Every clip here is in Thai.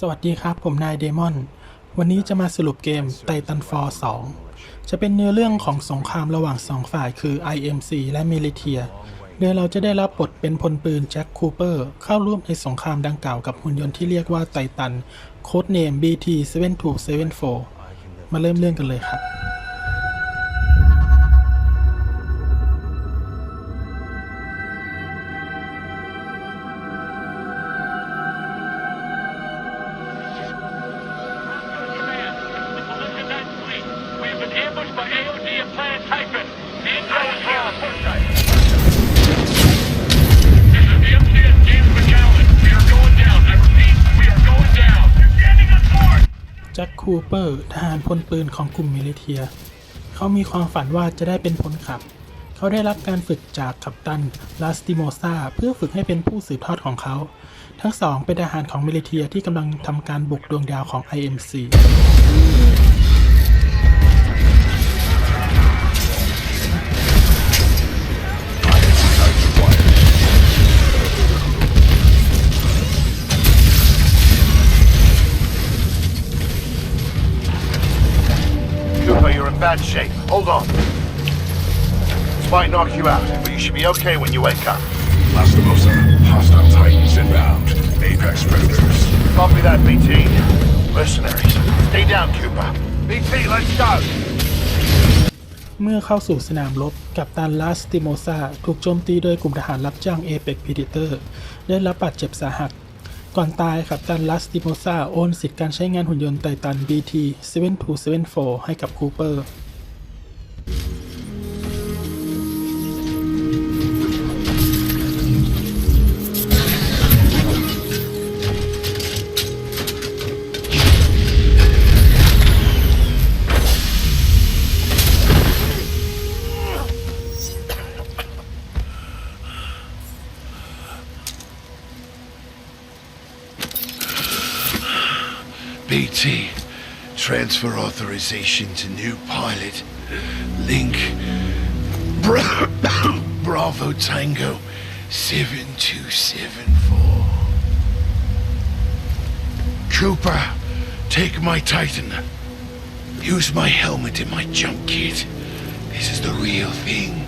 สวัสดีครับ ผมนายเดมอน วันนี้จะมาสรุปเกมไ t ตันฟอร์2จะเป็นเนื้อเรื่องของสงครามระหว่างสองฝ่ายคือ IMC และมิลิเทียโดยเราจะได้รับบทเป็นพลปืนแจ็คคูเปอร์ เข้าร่วมในสงครามดังกล่าวกับหุ่นยนต์ที่เรียกว่าไททัน โค้ดเนม BT7274 มาเริ่มเรื่องกันเลยครับ have been ambushed by AOD and Planet Typhon. Andro is here on Forsyth. This is the MCS James McAllen. We are going down. I repeat, we are going down. You're standing on board! แจ็คคูเปอร์ทหารพลปืนของกลุ่มมิลิเทีย เขามีความฝันว่าจะได้เป็นพลขับ เขาได้รับการฝึกจากกัปตันลาสติโมซาเพื่อฝึกให้เป็นผู้สืบทอดของเขา ทั้งสองเป็นทหารของมิลิเทียที่กำลังทำการบุกดวงดาวของ IMC bad shape. Hold on. This might knock you out, but you should be okay when you wake up. Lastimosa, hostile titans inbound. Apex predators. Copy that, BT. Mercenaries. Stay down, Cooper. BT, let's go! เมื่อเข้าสู่สนามรบกัปตันลาสติโมซาถูกโจมตีโดยกลุ่มทหารรับจ้างเอเปกพีดิเตอร์ ได้รับบาดเจ็บสาหัส ก่อนตายกับตันลัสติโมซาโอนสิทธิ์การใช้งานหุ่นยนต์ไททัน BT 7274 ให้กับคูเปอร์ Transfer authorization to new pilot. Link. Bra- Bravo Tango 7274. Trooper, take my Titan. Use my helmet and my jump kit. This is the real thing.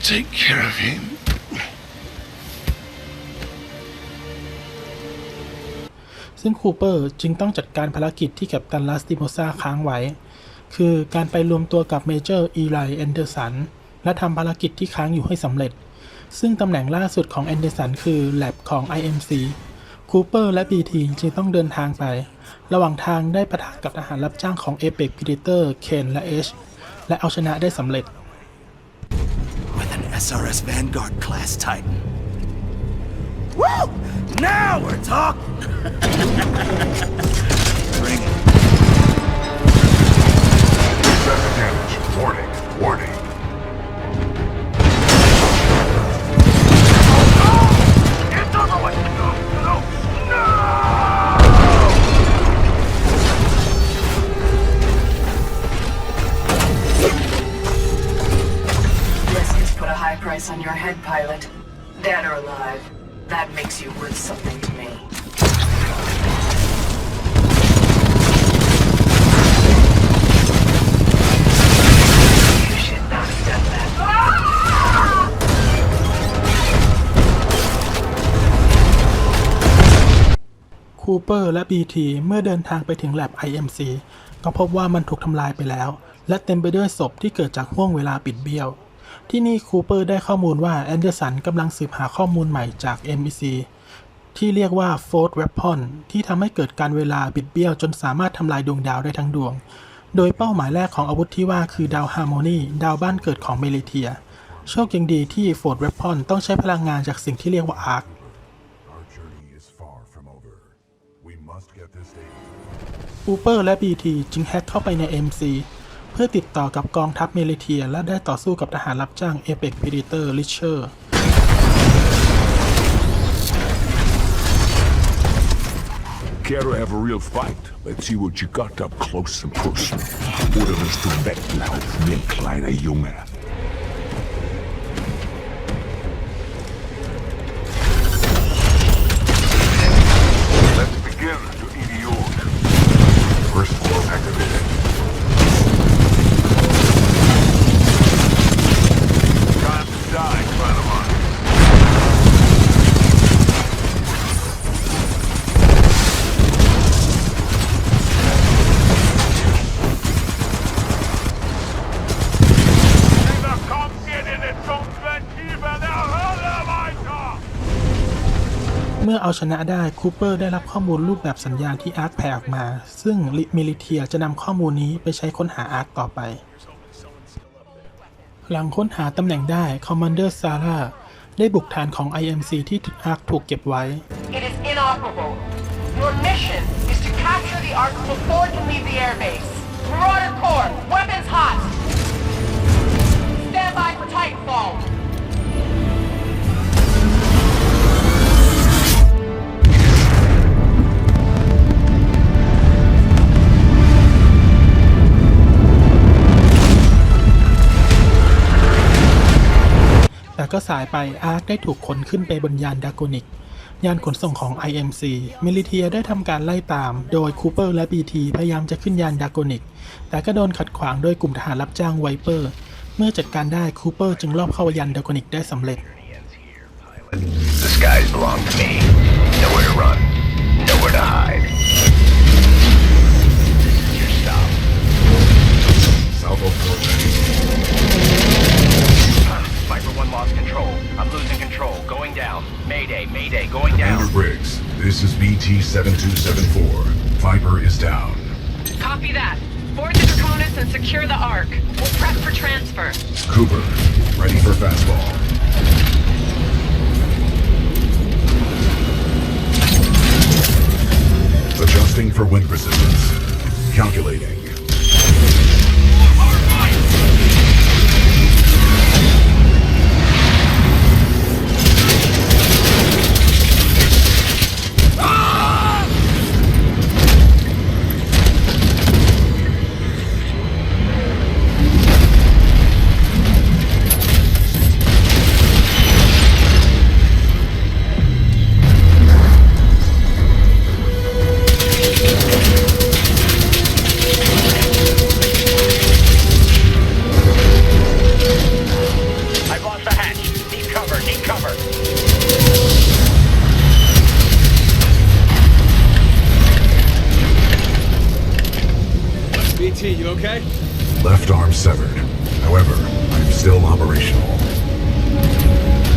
Take care of him. ซึ่งคูเปอร์จึงต้องจัดการภารกิจที่กัปตันลาสติโมซาค้างไว้ คือการไปรวมตัวกับเมเจอร์อีไลแอนเดอร์สันและทำภารกิจที่ค้างอยู่ให้สำเร็จ ซึ่งตำแหน่งล่าสุดของแอนเดอร์สันคือแลบของ IMC คูเปอร์และ BT จึงต้องเดินทางไป ระหว่างทางได้ปะทะกับทหารรับจ้างของ Apex Predator เคนและ H และเอาชนะได้สำเร็จ with an SRS Vanguard class Titan. Woo! Now we're talking! Bring it. Traffic damage. Warning. Warning. คูเปอร์และ BT เมื่อเดินทางไปถึงแลบ IMC ก็พบว่ามันถูกทำลายไปแล้ว และเต็มไปด้วยศพที่เกิดจากห่วงเวลาปิดเบี้ยว ที่นี่คูเปอร์ได้ข้อมูลว่าแอนเดอร์สันกำลังสืบหาข้อมูลใหม่จาก MEC ที่เรียกว่า f o r t Weapon ที่ทำให้เกิดการเวลาบิดเบี้ยวจนสามารถทำลายดวงดาวได้ทั้งดวง โดยเป้าหมายแรกของอาวุธที่ว่าคือดาวฮาร์โมนีดาวบ้านเกิดของเมลิเทีย โชคยังดีที่ f o r t Weapon ต้องใช้พลังงานจากสิ่งที่เรียกว่าอาร์ค อูเปอร์และ BT จึงแฮ็กเข้าไปใน MC เพื่อติดต่อกับกองทัพเมลิเทีย และได้ต่อสู้กับทหารรับจ้าง Apex Predator Richer Care to have a real fight? Let's see what you got up close and personal. Oder wirst du weglaufen, ihr kleiner Junge? เอาชนะได้คูเปอร์ได้รับข้อมูลรูปแบบสัญญาณที่อาร์คแผ่ออกมา ซึ่งมิลิเทียจะนำข้อมูลนี้ไปใช้ค้นหาอาร์คต่อไป หลังค้นหาตำแหน่งได้คอมมานเดอร์ซาร่าได้บุกฐานของ IMC ที่อาร์คถูกเก็บไว้ It is inoperable. Your mission is to capture the Ark before it can leave the airbase. Marauder Corps, weapons hot. Stand by for Titanfall. สายไปอาร์คได้ถูกขนขึ้นไปบนยานดากอนิก ยานขนส่งของ IMC มิลิเทียได้ทำการไล่ตาม โดยคูเปอร์และ BT พยายามจะขึ้นยานดากอนิก แต่ก็โดนขัดขวางโดยกลุ่มทหารรับจ้างไวเปอร์ เมื่อจัดการได้คูเปอร์จึงลอบเข้ายานดากอนิกได้สำเร็จ The skies belong to me. Nowhere to run. Nowhere to hide. Your stop. Salvo port Mayday, Mayday, going down. Commander Briggs, this is BT-7274. Viper is down. Copy that. Board the Draconis and secure the Ark. We'll prep for transfer. Cooper, ready for fastball. Adjusting for wind resistance. Calculating.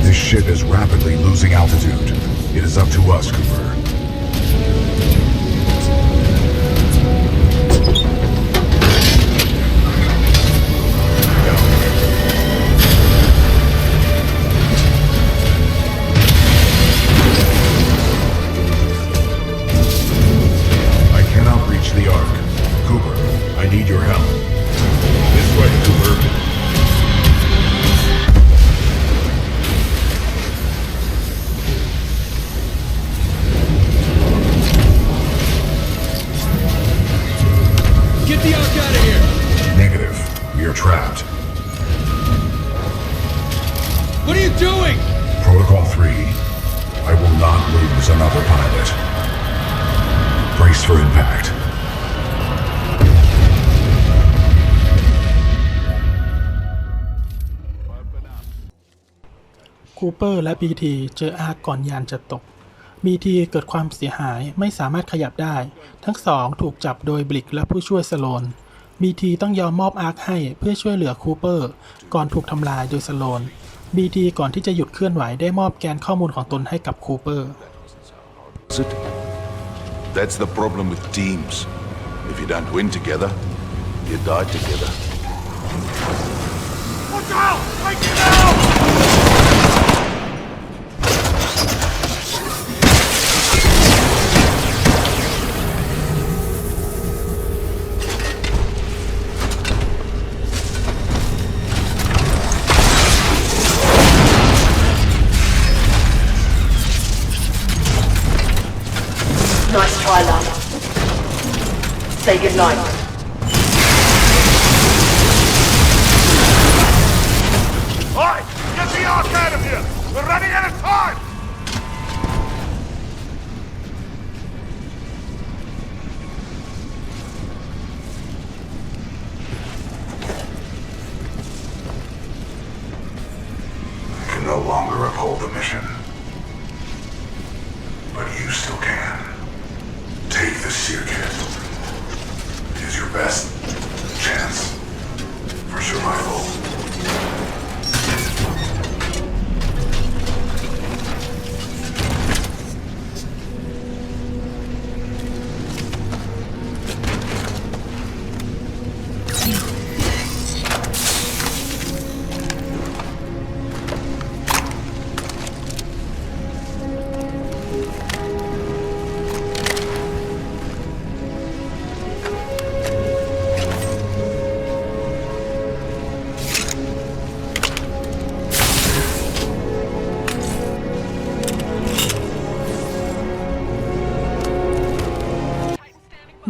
This ship is rapidly losing altitude. It is up to us, Cooper. คูเปอร์และ BT เจออาร์ก่อนยานจะตก BT เกิดความเสียหายไม่สามารถขยับได้ ทั้งสองถูกจับโดยบลิกและผู้ช่วยสโลน BT ต้องยอมมอบอาร์คให้เพื่อช่วยเหลือคูเปอร์ ก่อนถูกทำลายโดยสโลน BT ก่อนที่จะหยุดเคลื่อนไหวได้มอบแกนข้อมูลของตนให้กับคูเปอร์ That's the problem with teams. If you don't win together, you die together. Say goodnight. Survival.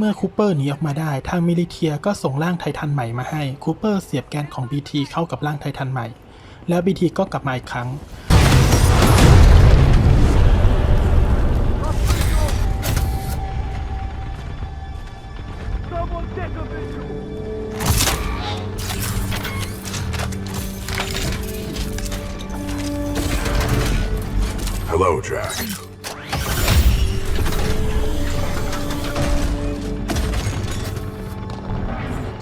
เมื่อคูเปอร์หนีออกมาได้ ทางมิลิเทียก็ส่งร่างไททันใหม่มาให้ คูเปอร์เสียบแกนของ BT เข้ากับร่างไททันใหม่ แล้ว BT ก็กลับมาอีกครั้ง Hello, Jack.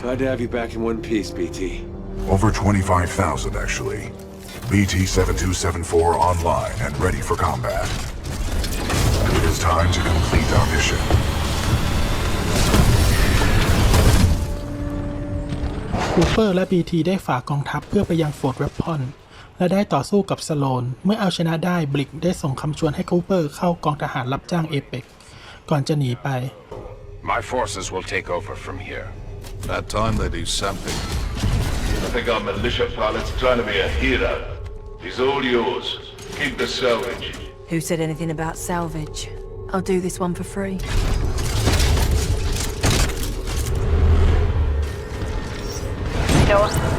Glad to have you back in one piece, BT. Over 25,000, actually. BT 7274 online and ready for combat. It is time to complete our mission. คูเปอร์และ BT ได้ฝากกองทัพเพื่อไปยังโฟร์ดเวปพอนและได้ต่อสู้กับสโลน เมื่อเอาชนะได้บลิกได้ส่งคำชวนให้คูเปอร์เข้ากองทหารรับจ้างเอเปกก่อนจะหนีไป My forces will take over from here. About time they do something. I think our militia pilot's trying to be a hero. He's all yours. Keep the salvage. Who said anything about salvage? I'll do this one for free. Noah?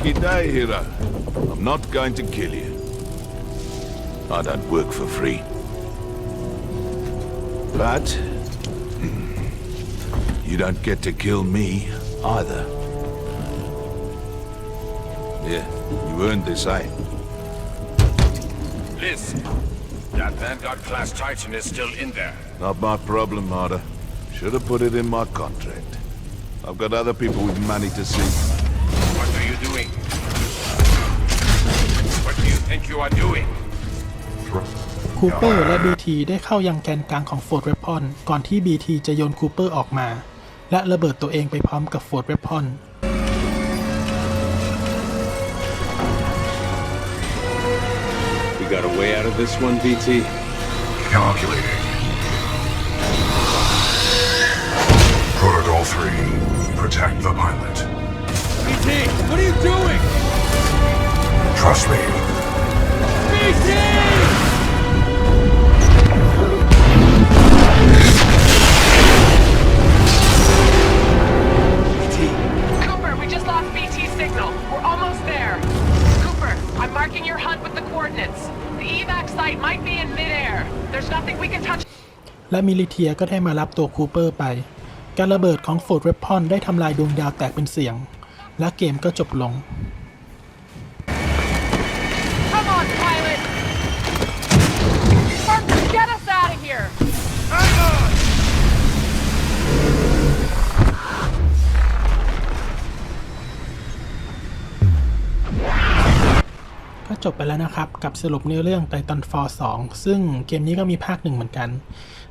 Lucky day, hero. I'm not going to kill you. I don't work for free. But... hmm, You don't get to kill me, either. Yeah, you earned this, eh? Listen, that Vanguard-class Titan is still in there. Not my problem, Marta. Should have put it in my contract. I've got other people with money to see. Think you are doing? คูเปอร์และ BT ได้เข้ายังแกนกลางของโฟร์ดเวปพอนก่อนที่ BT จะโยนคูเปอร์ออกมา และระเบิดตัวเองไปพร้อมกับโฟร์ดเวปพอน We got a way out of this one, BT? Calculating. Protocol 3. Protect the pilot. BT, what are you doing? Trust me. และมิลิเทียก็ได้มารับตัวคูเปอร์ไป การระเบิดของโฟร์ดเวปพอนได้ทำลายดวงดาวแตกเป็นเสียง และเกมก็จบลง จบไปแล้วนะครับ กับสรุปเนื้อเรื่อง Titan Fall 2ซึ่งเกมนี้ก็มีภาคหนึ่งเหมือนกัน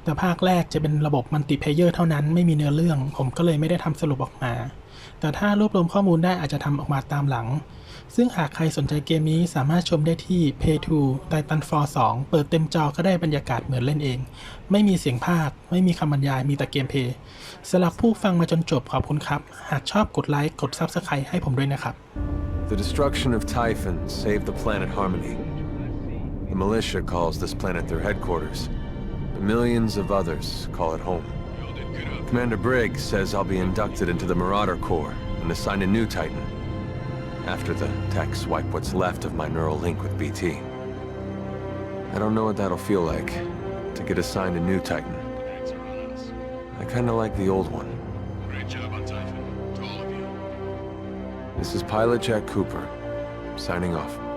แต่ภาคแรกจะเป็นระบบมัลติเพเยอร์เท่านั้นไม่มีเนื้อเรื่อง ผมก็เลยไม่ได้ทำสรุปออกมา แต่ถ้ารวบรวมข้อมูลได้อาจจะทำออกมาตามหลัง ซึ่งหากใครสนใจเกมนี้สามารถชมได้ที่ Pay 2 Titan Fall 2 เปิดเต็มจอก็ได้บรรยากาศเหมือนเล่นเอง ไม่มีเสียงภาค ไม่มีคำบรรยายมีแต่เกมเพย์สำหรับผู้ฟังมาจนจบขอบคุณครับ หากชอบกดไลค์กด Subscribe ให้ผมด้วยนะครับ The destruction of Typhon saved the planet Harmony. The militia calls this planet their headquarters. But millions of others call it home. Commander Briggs says I'll be inducted into the Marauder Corps and assigned a new Titan. After the techs wipe what's left of my neural link with BT. I don't know what that'll feel like, to get assigned a new Titan. I kinda like the old one. This is Pilot Jack Cooper, signing off.